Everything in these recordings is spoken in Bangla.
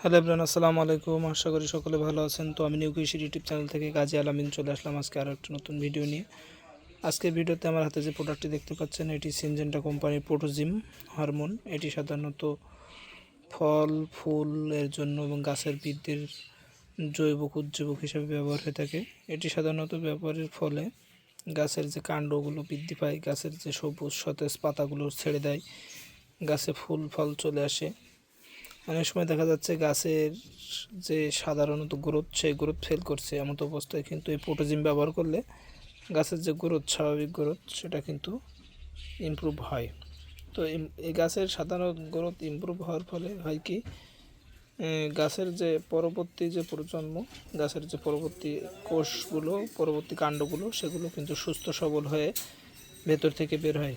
হ্যালো এভরিওয়ান, আসসালামু আলাইকুম। আশা করি সকলে ভালো আছেন। তো আমি নিউ কৃষি ইউটিউব চ্যানেল থেকে গাজী আলামিন চলে আসলাম আজকে আরও একটা নতুন ভিডিও নিয়ে। আজকের ভিডিওতে আমার হাতে যে প্রোডাক্টটি দেখতে পাচ্ছেন, এটি সিনজেন্টা কোম্পানির প্রোটোজিম হরমোন এটি সাধারণত ফল ফুলের জন্য এবং গাছের বৃদ্ধির জৈব উজ্জীবক হিসেবে ব্যবহার হয়ে থাকে। এটি সাধারণত ব্যবহারের ফলে গাছের যে কাণ্ডগুলো বৃদ্ধি পায়, গাছের যে সবুজ সতেজ পাতাগুলো ছেড়ে দেয়, গাছে ফুল, ফল চলে আসে। অনেক সময় দেখা যাচ্ছে গাছের যে সাধারণত গ্রোথ সেই গ্রোথ ফেল করছে এমত অবস্থায়, কিন্তু এই পোটোজিম ব্যবহার করলে গাছের যে গ্রোথ স্বাভাবিক গ্রোথ সেটা কিন্তু ইমপ্রুভ হয়। তো এই- গাছের সাধারণ গ্রোথ ইমপ্রুভ হওয়ার ফলে হয় কি গাছের যে পরবর্তী যে প্রজন্ম, গাছের যে পরবর্তী কোষগুলো, পরবর্তী কাণ্ডগুলো, সেগুলো কিন্তু সুস্থ সবল হয়ে ভেতর থেকে বের হয়।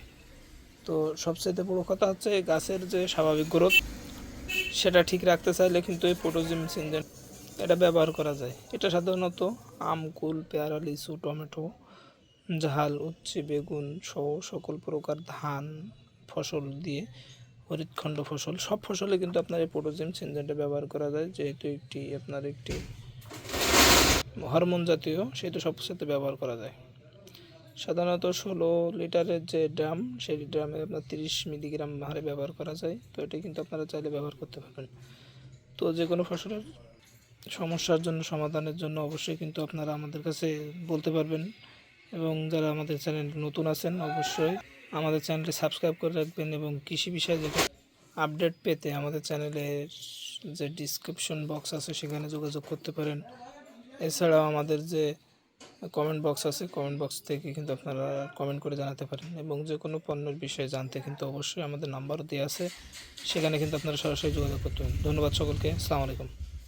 তো সবচেয়ে বড় কথা হচ্ছে গাছের যে স্বাভাবিক গ্রোথ সেটা ঠিক রাখতে চাইলে কিন্তু এই পোটোজিম সিনজেন এটা ব্যবহার করা যায়। এটা সাধারণত আম, কুল, পেয়ারা, লিচু, টমেটো, ঝাল, উচ্ছে, বেগুন সহ সকল প্রকার ধান ফসল দিয়ে, হরিৎখণ্ড ফসল, সব ফসলে কিন্তু আপনার এই পোটোজিম সিনজেনটা ব্যবহার করা যায়। যেহেতু একটি আপনার একটি হরমোন জাতীয়, সেহেতু সব সাথে ব্যবহার করা যায়। সাধারণত ষোলো লিটারের যে ড্রাম, সেই ড্রামে আপনার তিরিশ মিলিগ্রাম হারে ব্যবহার করা যায়। তো এটি কিন্তু আপনারা চাইলে ব্যবহার করতে পারবেন। তো যে কোনো ফসলের সমস্যার জন্য, সমাধানের জন্য অবশ্যই কিন্তু আপনারা আমাদের কাছে বলতে পারবেন। এবং যারা আমাদের চ্যানেল নতুন আছেন, অবশ্যই আমাদের চ্যানেলটি সাবস্ক্রাইব করে রাখবেন এবং কৃষি বিষয়ে যে আপডেট পেতে আমাদের চ্যানেলের যে ডিসক্রিপশন বক্স আছে, সেখানে যোগাযোগ করতে পারেন। এছাড়াও আমাদের যে কমেন্ট বক্স আছে কমেন্ট বক্স থেকে কিন্তু আপনারা কমেন্ট করে জানাতে পারেন এবং যে কোনো পণ্যের বিষয়ে জানতে কিন্তু অবশ্যই আমাদের নাম্বারও দেওয়া আছে, সেখানে কিন্তু আপনারা সরাসরি যোগাযোগ করতে পারেন। ধন্যবাদ সকলকে আলাইকুম।